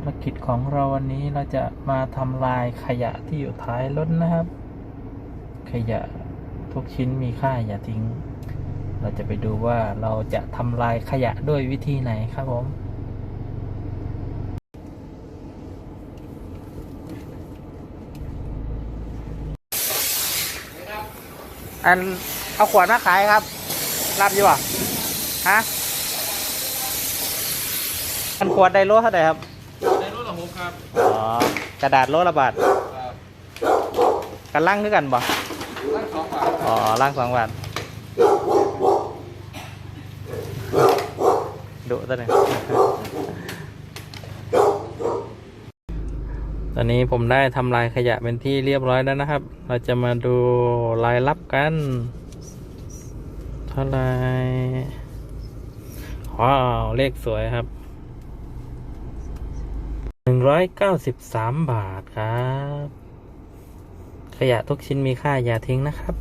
ารกิจของเราวันนี้เราจะมาทำลายขยะที่อยู่ท้ายรถนะครับ ขยะทุกชิ้นมีค่าอย่าทิ้ง เราจะไปดูว่าเราจะทำลายขยะด้วยวิธีไหนครับผมอันเอาขวดมาขายครับ รับอยู่ป่ะฮะอันขวดไดโลเท่าไหร่ครับ ครับอ๋อกระดาษโลละบาทครับกันล่างด้วยกันบ่ตั้งสองบาทอ๋อล่างสองบาทดุตัวหนึ่งตอนนี้ผมได้ทำลายขยะเป็นที่เรียบร้อยแล้วนะครับ เราจะมาดูรายรับกันเท่าไหรว้าว เลขสวยครับ หนึ่งร้อยเก้าสิบสามบาทครับ ขยะทุกชิ้นมีค่าอย่าทิ้งนะครับ